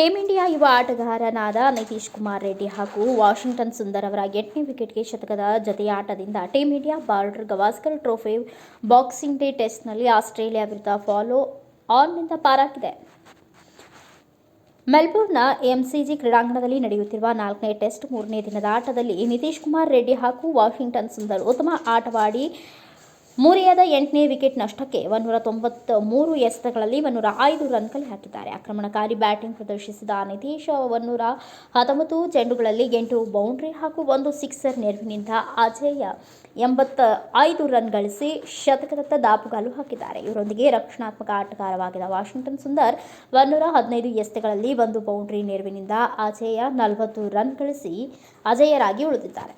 ಆಟಗಾರನಾದ ನಿತೀಶ್ ಕುಮಾರ್ ರೆಡ್ಡಿ ಹಾಗೂ ವಾಷಿಂಗ್ಟನ್ ಸುಂದರ್ ಅವರ ಎಂಟನೇ ವಿಕೆಟ್ಗೆ ಶತಕದ ಜತೆಯಾಟದಿಂದ team India Border Gavaskar trophy boxing day ಟೆಸ್ಟ್ನಲ್ಲಿ ಆಸ್ಟ್ರೇಲಿಯಾ ವಿರುದ್ಧ ಫಾಲೋ ಆನ್ನಿಂದ ಪಾರಾಗಿದೆ. ಮೆಲ್ಬೋರ್ನ್ನ ಎಂಸಿಜಿ ಕ್ರೀಡಾಂಗಣದಲ್ಲಿ ನಡೆಯುತ್ತಿರುವ ನಾಲ್ಕನೇ ಟೆಸ್ಟ್ ಮೂರನೇ ದಿನದ ಆಟದಲ್ಲಿ ನಿತೀಶ್ ಕುಮಾರ್ ರೆಡ್ಡಿ ಹಾಗೂ ವಾಷಿಂಗ್ಟನ್ ಸುಂದರ್ ಉತ್ತಮ ಆಟವಾಡಿ ಮೂರಿಯಾದ ಎಂಟನೇ ವಿಕೆಟ್ ನಷ್ಟಕ್ಕೆ ಒನ್ನೂರ ತೊಂಬತ್ತ ಮೂರು ಎಸೆತಗಳಲ್ಲಿ ಒನ್ನೂರ ಐದು ರನ್ ಕಲೆ ಹಾಕಿದ್ದಾರೆ. ಆಕ್ರಮಣಕಾರಿ ಬ್ಯಾಟಿಂಗ್ ಪ್ರದರ್ಶಿಸಿದ ನಿತೀಶ್ ಒಂದೂರ ಹತ್ತೊಂಬತ್ತು ಚೆಂಡುಗಳಲ್ಲಿ ಎಂಟು ಬೌಂಡ್ರಿ ಹಾಗೂ ಒಂದು ಸಿಕ್ಸರ್ ನೆರವಿನಿಂದ ಅಜೇಯ ಎಂಬತ್ತ ಐದು ರನ್ ಗಳಿಸಿ ಶತಕದತ್ತ ದಾಪುಗಾಲು ಹಾಕಿದ್ದಾರೆ. ಇವರೊಂದಿಗೆ ರಕ್ಷಣಾತ್ಮಕ ಆಟಗಾರವಾಗಿದ್ದ ವಾಷಿಂಗ್ಟನ್ ಸುಂದರ್ ಒನ್ನೂರ ಹದಿನೈದು ಎಸೆತಗಳಲ್ಲಿ ಒಂದು ಬೌಂಡ್ರಿ ನೆರವಿನಿಂದ ಅಜೇಯ ನಲವತ್ತು ರನ್ ಗಳಿಸಿ ಅಜೇಯರಾಗಿ ಉಳಿದಿದ್ದಾರೆ.